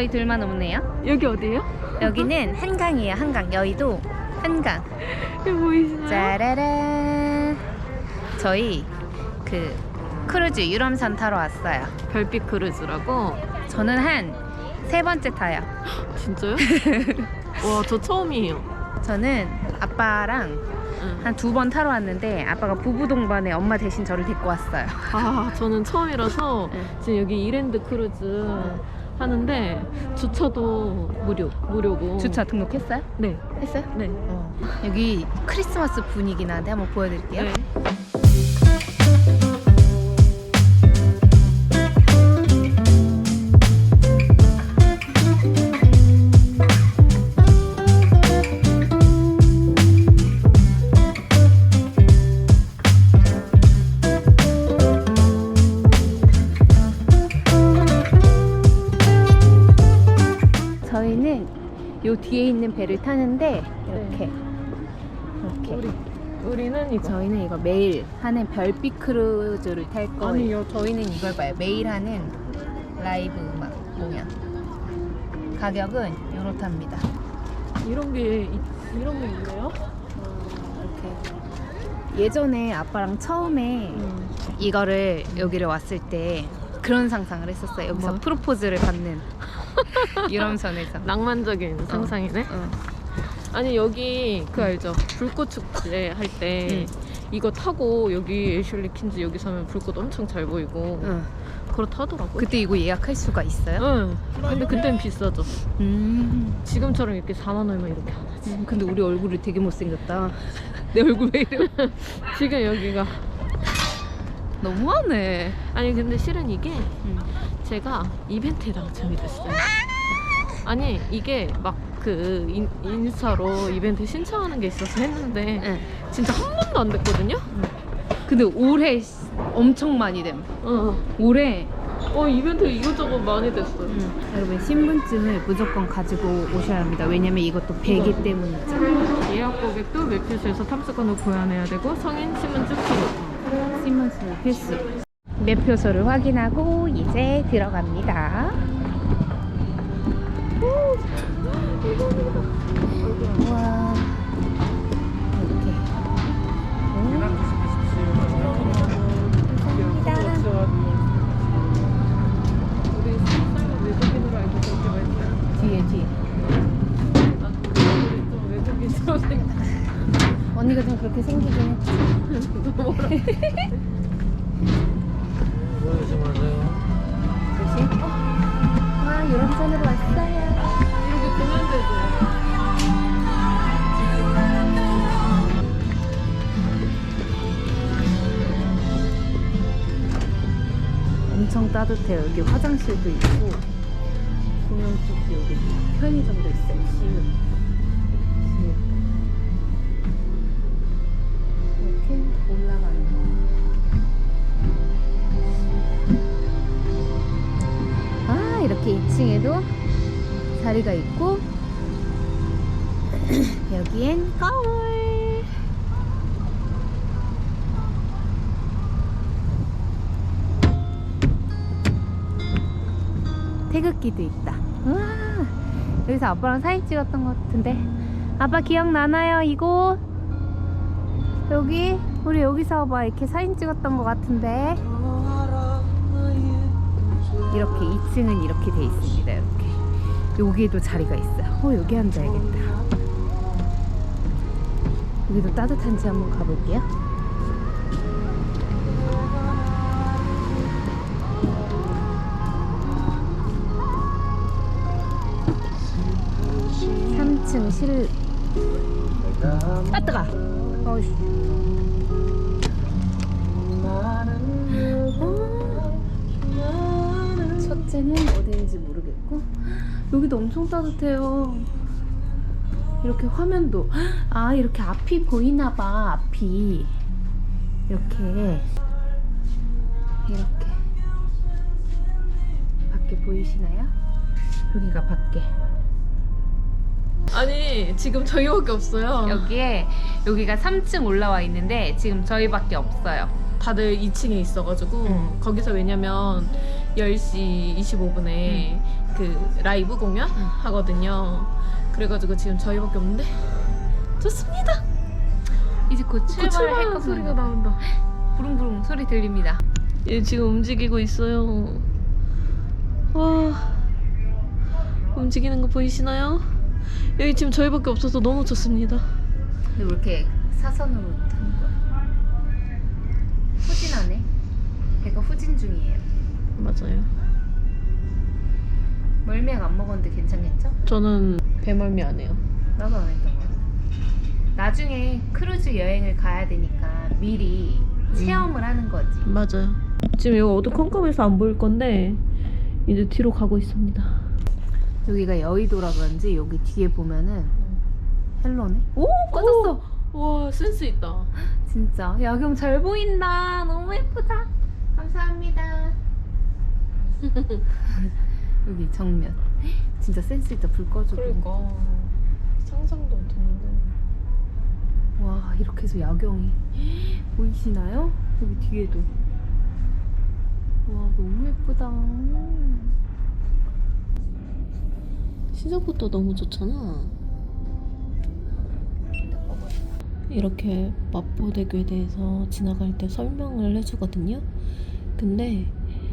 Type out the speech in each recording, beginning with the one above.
저희 둘만 오네요. 여기 어디예요? 여기는 한강이에요. 한강. 여의도 한강. 여기 보이시나요? 짜라란. 저희 그 크루즈 유람선 타러 왔어요. 별빛 크루즈라고. 저는 한 세 번째 타요. 진짜요? 와, 저 처음이에요. 저는 아빠랑 응. 한 두 번 타러 왔는데 아빠가 부부 동반에 엄마 대신 저를 데리고 왔어요. 아, 저는 처음이라서 응. 지금 여기 이랜드 크루즈 하는데 주차도 무료, 무료고. 주차 등록했어요? 네, 했어요? 네. 여기 크리스마스 분위기 나는데 한번 보여드릴게요. 네. 저희는 요 뒤에 있는 배를 타는데 이렇게 이렇게 우리 우리는 이거. 저희는 이거 매일 하는 별빛 크루즈를 탈 거예요. 아니요. 저희는 이걸 봐요. 매일 하는 라이브 음악 공연. 가격은 요렇답니다. 이런 게 있- 이런 게 있네요. 이렇게 예전에 아빠랑 처음에 음. 이거를 여기를 왔을 때 그런 상상을 했었어요. 여기서 뭐? 프로포즈를 받는 유람선에서. 낭만적인 상상이네. 어. 아니 여기 그 알죠? 불꽃 축제 할때 응. 이거 타고 여기 애슐리 킨즈 여기 서면 불꽃 엄청 잘 보이고 응. 그렇다더라고요. 그때 이거 예약할 수가 있어요? 응. 근데 그땐 비싸죠. 음. 지금처럼 이렇게 4만 원이면 이렇게 안 하지. 음, 근데 우리 얼굴이 되게 못생겼다. 내 얼굴 왜 이래? 지금 여기가 너무하네. 아니 근데 실은 이게 음. 제가 이벤트에 당첨이 됐어요. 아니 이게 막 그 인스타로 이벤트 신청하는 게 있어서 했는데 응. 진짜 한 번도 안 됐거든요. 근데 올해 시- 엄청 많이 됨. 어. 올해 어 이벤트 이것저것 많이 됐어요. 여러분 신분증을 무조건 가지고 오셔야 합니다. 왜냐면 이것도 배기 때문이죠. 예약 고객도 매표소에서 탐색권을 보완해야 되고 성인 신분증 필요. 신분증 필수. 매표소를 확인하고 이제 들어갑니다. 와 이렇게. 오. 감사합니다. 뒤에 뒤에. 언니가 좀 그렇게 생기긴 했지. 조심하세요. 조심. 어? 와 유람선으로 왔어요. 이렇게 보면 되죠. 엄청 따뜻해요. 여기 화장실도 있고 공영 쪽도 여기 편의점도 있어요. 시유. 자리가 있고 여기엔 거울. 태극기도 있다. 우와, 여기서 아빠랑 사진 찍었던 것 같은데. 아빠 기억나나요, 이곳? 여기? 우리 여기서 막 이렇게 사진 찍었던 것 같은데. 이렇게 2층은 이렇게 돼 있습니다, 이렇게. 여기에도 자리가 있어요. 어, 여기 앉아야겠다. 여기도 따뜻한지 한번 가볼게요. 삼층 실. 아 뜨가. 어이씨. 어, 첫째는 어디인지 모르겠고 여기도 엄청 따뜻해요. 이렇게 화면도 아 이렇게 앞이 보이나 봐 앞이 이렇게 이렇게 밖에 보이시나요? 여기가 밖에 아니 지금 저희밖에 없어요. 여기에 여기가 3층 올라와 있는데 지금 저희밖에 없어요. 다들 2층에 있어가지고 응. 거기서 왜냐면 10시 25분에 그 라이브 공연 하거든요. 그래가지고 지금 저희밖에 없는데 좋습니다. 이제 곧 출발을 할 출발하는 겁니다. 소리가 나온다. 부릉부릉 소리 들립니다. 얘 지금 움직이고 있어요. 와 움직이는 거 보이시나요? 여기 지금 저희밖에 없어서 너무 좋습니다. 근데 왜 이렇게 사선으로 타는 거야? 후진하네. 배가 후진 중이에요. 맞아요. 멀미약 안 먹었는데 괜찮겠죠? 저는 배멀미 안 해요. 나도 안 했던 거 같아. 나중에 크루즈 여행을 가야 되니까 미리 체험을 하는 거지. 맞아요. 지금 여기 어두컴컴해서 안 보일 건데 이제 뒤로 가고 있습니다. 여기가 여의도라 그런지 여기 뒤에 보면은 헬로네. 오 꺼졌어. 와 센스 있다. 진짜 야경 잘 보인다. 너무 예쁘다. 감사합니다. 여기 정면. 진짜 센스 있다. 불 꺼주고. 그러니까 상상도 못했는데. 와 이렇게 해서 야경이 보이시나요? 여기 뒤에도. 와 너무 예쁘다. 시작부터 너무 좋잖아. 이렇게 마포대교에 대해서 지나갈 때 설명을 해주거든요. 근데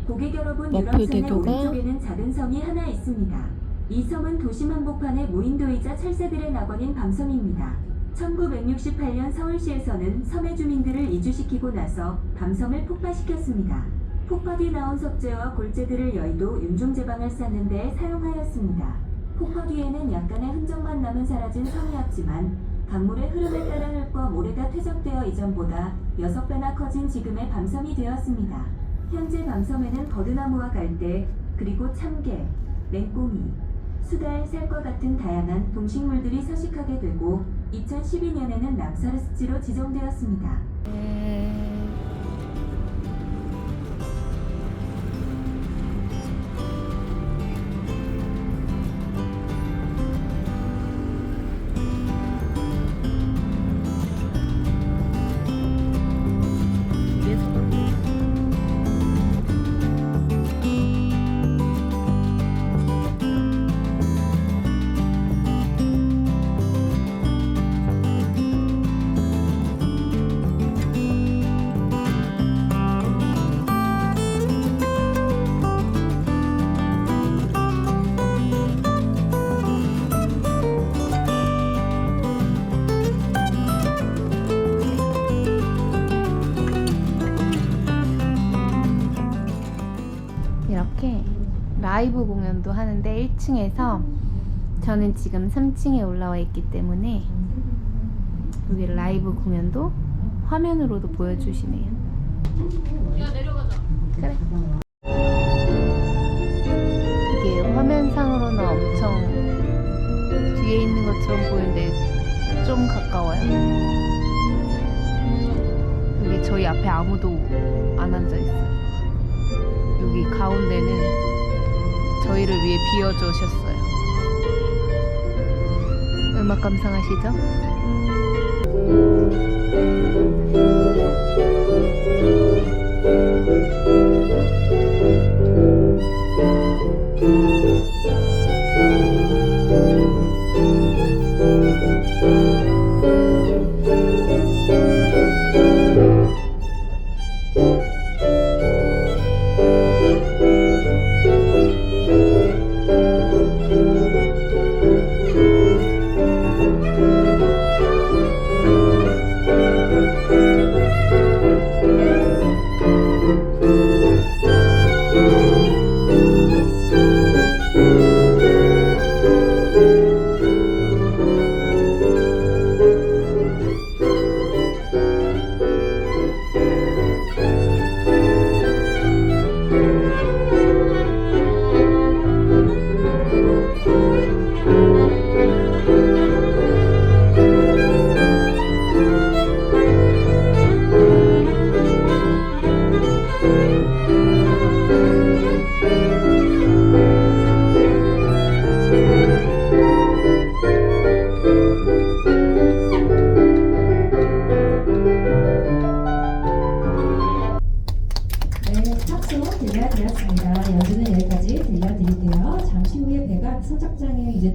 고객 여러분, 유럽섬의 오른쪽에는 작은 섬이 하나 있습니다. 이 섬은 도심 한복판의 무인도이자 철새들의 낙원인 밤섬입니다. 1968년 서울시에서는 섬의 주민들을 이주시키고 나서 밤섬을 폭파시켰습니다. 폭파 뒤 나온 석재와 골재들을 여의도 윤중제방을 쌓는 데 사용하였습니다. 폭파 뒤에는 약간의 흔적만 남은 사라진 섬이었지만 강물의 흐름에 따라 흙과 모래가 퇴적되어 이전보다 6배나 커진 지금의 밤섬이 되었습니다. 현재 밤섬에는 버드나무와 갈대, 그리고 참개, 맹꽁이, 수달, 살과 같은 다양한 동식물들이 서식하게 되고 2012년에는 남사르 습지로 지정되었습니다. 이 라이브 공연도 하는데 1층에서 저는 지금 3층에 올라와 있기 때문에 여기 라이브 공연도 화면으로도 보여주시네요. 야 내려가자. 그래. 이게 화면상으로는 엄청 뒤에 있는 것처럼 보이는데 좀 가까워요. 여기 저희 앞에 아무도 안 앉아 있어요. 여기 가운데는 저희를 위해 비워주셨어요. 음악 감상하시죠?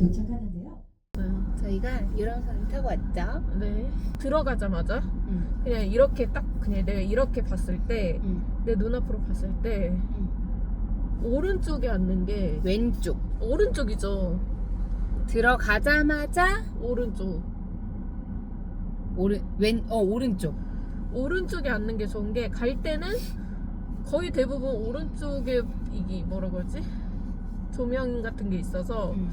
도착하는데요. 저희가 유람선을 타고 왔죠. 네. 들어가자마자 응. 그냥 이렇게 딱 그냥 내가 이렇게 봤을 때내 응. 눈앞으로 봤을 때 오른쪽에 앉는 게 왼쪽. 오른쪽이죠. 들어가자마자 오른쪽. 오른 왼 어 오른쪽. 오른쪽에 앉는 게 좋은 게 갈 때는 거의 대부분 오른쪽에 이게 뭐라고 하지? 조명 같은 게 있어서 응.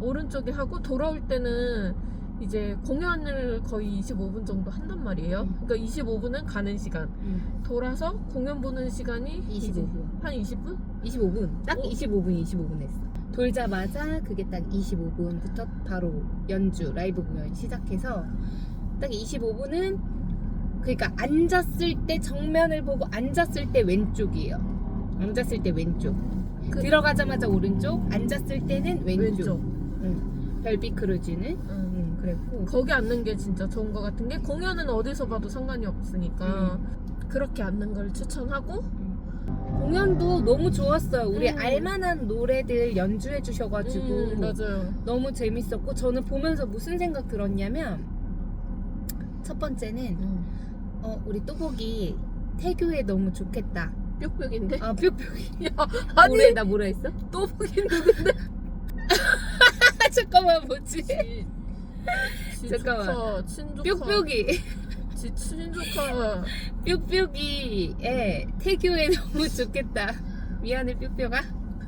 오른쪽에 하고 돌아올 때는 이제 공연을 거의 25분 정도 한단 말이에요. 음. 그러니까 25분은 가는 시간. 응. 돌아서 공연 보는 시간이 25분. 이제 한 20분? 25분. 딱 어? 25분, 25분 했어. 돌자마자 그게 딱 25분부터 바로 연주 라이브 공연 시작해서 딱 25분은 그러니까 앉았을 때 정면을 보고 앉았을 때 왼쪽이에요. 앉았을 때 왼쪽. 그- 들어가자마자 오른쪽, 앉았을 때는 왼쪽. 왼쪽. 응. 별빛 크루즈는 응. 응, 그랬고 거기 앉는 게 진짜 좋은 것 같은 게 공연은 어디서 봐도 상관이 없으니까 그렇게 앉는 걸 추천하고 공연도 너무 좋았어요. 우리 음. 알만한 노래들 연주해 주셔가지고 음, 맞아요. 너무 재밌었고 저는 보면서 무슨 생각 들었냐면 첫 번째는 어 우리 또보기 태교에 너무 좋겠다. 뾱뾱인데? 아 뿅뿅이. 야, 아니 뭐래 나 뭐라 했어? 또 보긴 누군데? 잠깐만 뭐지? 지, 지 잠깐만. 조카, 친조카, 뿅뿅이. 지 친조카. 뿅뿅이에 태교에 너무 좋겠다. 미안해 뿅뿅아.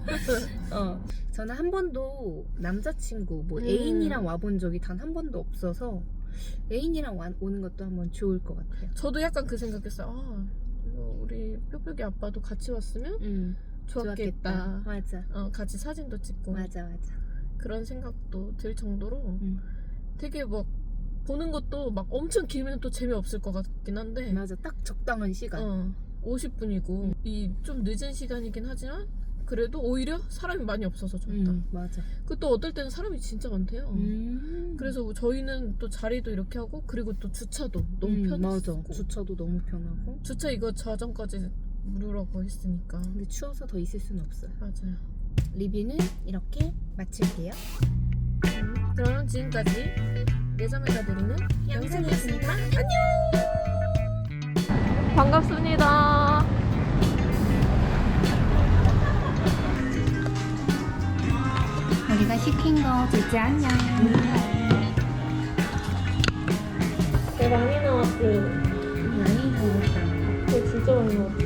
어 저는 한 번도 남자친구 뭐 음. 애인이랑 와본 적이 단 한 번도 없어서 애인이랑 와, 오는 것도 한번 좋을 것 같아요. 저도 약간 그 생각했어요. 아, 이거 우리 뾱뾱이 아빠도 같이 왔으면 음 좋았겠다. 맞아. 어, 같이 사진도 찍고 맞아 맞아. 그런 생각도 들 정도로 음. 되게 막 보는 것도 막 엄청 길면 또 재미없을 것 같긴 한데 맞아 딱 적당한 시간. 어, 50분이고 이좀 늦은 시간이긴 하지만 그래도 오히려 사람이 많이 없어서 좋다. 음, 맞아. 그 또 어떨 때는 사람이 진짜 많대요. 음. 그래서 저희는 또 자리도 이렇게 하고 그리고 또 주차도 너무 음, 편했고 맞아. 주차도 너무 편하고. 주차 이거 자정까지 무료라고 했으니까 근데 추워서 더 있을 수는 없어요. 맞아요. 리뷰는 이렇게 마칠게요. 음, 그럼 지금까지 내자매가 드리는 영상이었습니다. 안녕. 반갑습니다. 우리가 시킨 거 주지 않냐. 개 많이 나왔지. 많이 먹었다. 개 진짜 많이 나왔지.